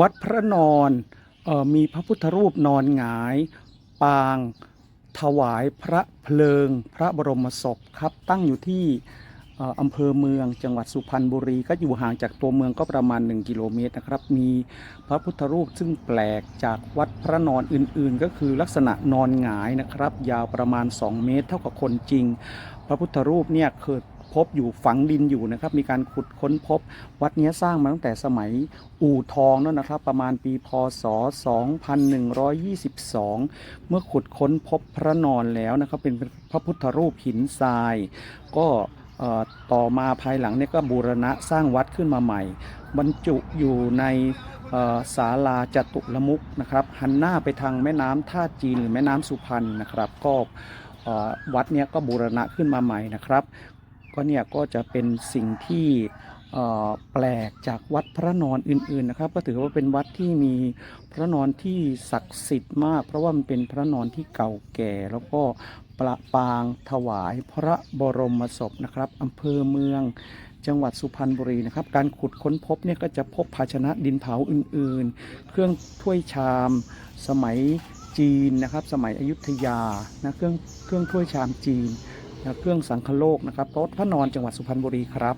วัดพระนอนออมีพระพุทธรูปนอนหงาย ปางถวายพระเพลิง พระบรมศพครับตั้งอยู่ที่ออำเภอเมืองจังหวัดสุพรรณบุรี ก็อยู่ห่างจากตัวเมืองก็ประมาณ 1 กิโลเมตรนะครับ มีพระพุทธรูปซึ่งแปลกจากวัดพระนอนอื่นๆ ก็คือลักษณะนอนหงายนะครับ ยาวประมาณ 2 เมตร เท่ากับคนจริง พระพุทธรูปเนี่ยเคย พบอยู่ฝังดินอยู่นะครับ มีการขุดค้นพบ วัดนี้สร้างมาตั้งแต่สมัยอู่ทองนั่นนะครับ ประมาณปีพศ 2122 เมื่อขุดค้นพบพระนอนแล้วนะครับ เป็นพระพุทธรูปหินทราย ก็ต่อมาภายหลังเนี่ยก็บูรณะสร้างวัดขึ้นมาใหม่ บรรจุอยู่ในศาลาจตุรมุกนะครับหันหน้าไปทางแม่น้ำท่าจีนหรือแม่น้ำสุพรรณนะครับ ก็วัดเนี้ยก็บูรณะขึ้นมาใหม่นะครับ ก็เนี่ยก็จะเป็นสิ่งที่แปลกจากวัดพระนอนอื่นๆนะครับ ก็ถือว่าเป็นวัดที่มีพระนอนที่ศักดิ์สิทธิ์มาก เพราะว่ามันเป็นพระนอนที่เก่าแก่แล้วก็ประปางถวายพระบรมศพนะครับอำเภอเมืองจังหวัดสุพรรณบุรีนะครับ การขุดค้นพบเนี่ยก็จะพบภาชนะดินเผาอื่นๆ เครื่องถ้วยชาม สมัยจีนนะครับ สมัยอยุธยานะเครื่องเครื่องถ้วยชามจีน เครื่องสังคโลกนะครับโต๊ะพระนอนจังหวัดสุพรรณบุรีครับ